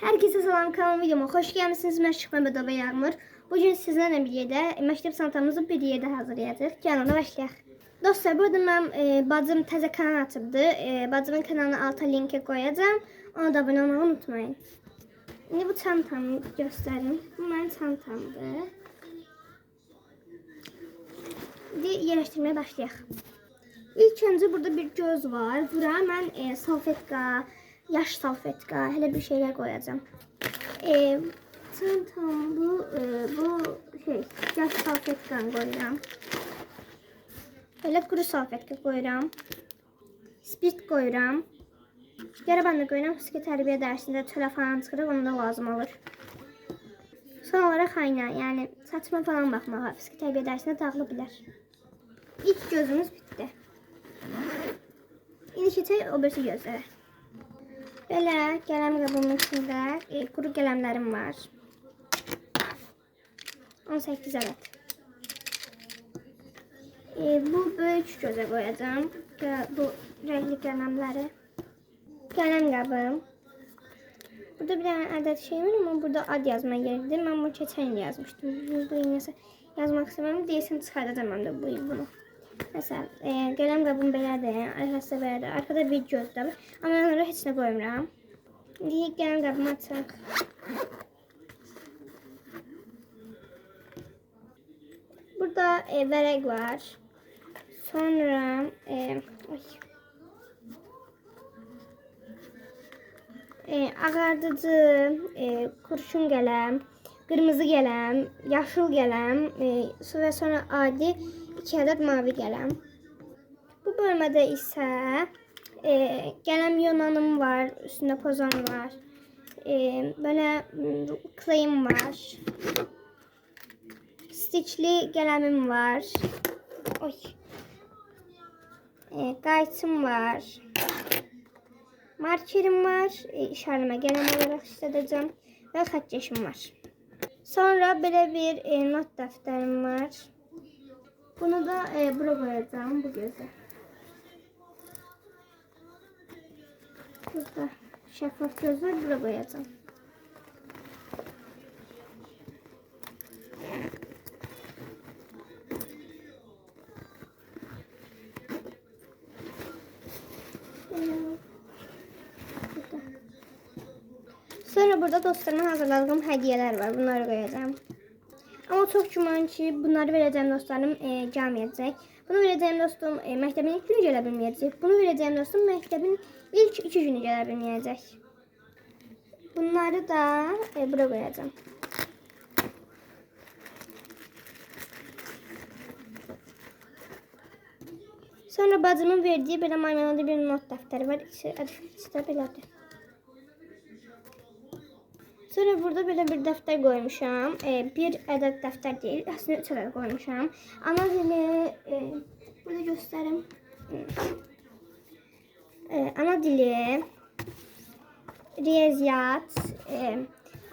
Herkese salam kanalıma videoma hoş gelmişsiniz. Şık Mehmet ve Yağmur. Bugün sizlerle birlikte məktəb çantamızı bir yerdə hazırlayacağıq. Gəlin başlayaq. Dostlar, burada mən e, bacım təzə kanal açıbdı. E, bacımın kanalını alta linke koyacağım. Ona da abunə olmayı unutmayın. İndi bu çantamı göstərim. Bu mənim çantamdır. İndi yerləşdirməyə başlayaq. İlk öncə burada bir göz var. Bura mən e, salfetka, yaş salfetka, hele bir şeyler koyacağım. E, çantam bu, e, bu şey, yaş salfetkan koyuram. Hele kuru salfetka koyuram. Spirt koyuram. Yaraban da koyuram. Fiziki tərbiyə dərsində çölə falan çıxırıq, onu da lazım olur. Son olarak ayna, yani saçma falan bakmağa fiziki tərbiyə dərsində dağılı bilər. İlk gözümüz bitti. İndi keçək o birisi. Belə qələm qabımın içində e, quru qələmlərim var. 18 ədəd. E, bu böyük gözə qoyacağım. Qə- Bu renkli qələmləri. Qələm qabım. Burada bir tane adet şey var ama burada ad yazma yeridir. Ben bunu geçen yıl yazmıştım. Bu, bu yıl yaz- yazmak istemem. Değilsem çıkartacağım ben de bu yıl bunu. Mesela e, qələm qabım belədir, arkası belədir. Arkada bir göz də var. Amma mən oraya heç nə qoymuram. İndi açaq. Burada e, vərəq var. Sonra e, ay. E, ağardıcı, e, kurşun qələm, qırmızı qələm, yaşıl qələm e, və sonra adi 2 ədəd mavi qələm. Bu bölmədə isə e, qələm yonanım var, üstündə pozan var. E, belə mm, kleyim var. Stiçli qələmim var. Oy. E, qayçım var. Markerim var. E, işarələmə qələm olaraq işlədəcəm. Və xətkeşim var. Sonra belə bir e, not dəftərim var. Bunu da e, bura koyacağım bu göze. Burada şeffaf göz var bura koyacağım. Sonra burada dostlarıma hazırladığım hediyeler var. Bunları koyacağım. Ama çok ki bunları vereceğim dostlarım e, gelmeyecek. Bunu vereceğim dostum e, məktəbin ilk günü gələ bilməyəcək. Bunu vereceğim dostum məktəbin ilk iki günü gələ bilməyəcək. Bunları da e, bura koyacağım. Sonra bacımın verdiği böyle maymunlu bir not defteri var. İçi, içi de belədir. Sonra burada böyle bir defter koymuşam. Ee, bir adet defter değil. Aslında üç adet koymuşam. Ana dili e, burada göstereyim. Ee, ana dili riyaziyat e,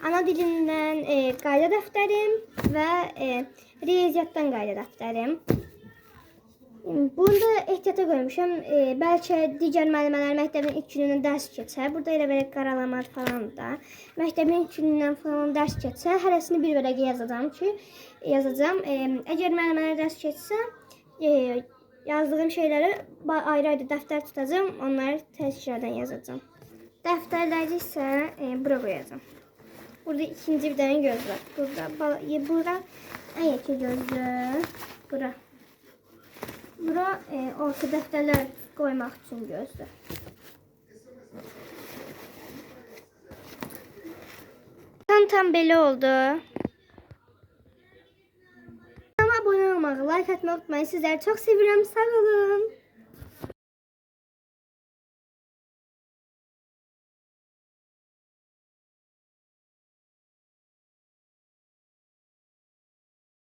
ana dilinden e, qayda defterim ve e, riyaziyattan qayda defterim. Bunu da ehtiyata koymuşam. E, bəlkə digər müəllimələr məktəbin ilk günündən dərs keçər. Burada elə belə qaralama falan da. Məktəbin ilk günündən falan dərs keçsə, hərəsini bir vərəqə yazacağam ki, yazacağam. E, əgər müəllimələr dərs keçsə, e, yazdığım şeyləri ayrı-ayrı dəftər tutacağam. Onları təşkillərdən yazacağam. Dəftərləri isə e, bura qoyacağam. Burada ikinci bir tane göz var. Burada, e, bura en yakın gözlü. Bura. Bura e, orta dəftərlər qoymaq üçün gözdür. Tam tam belə oldu. Kanalıma abone olmağı, like atmayı unutmayın. Sizləri çox sevirəm. Sağ olun.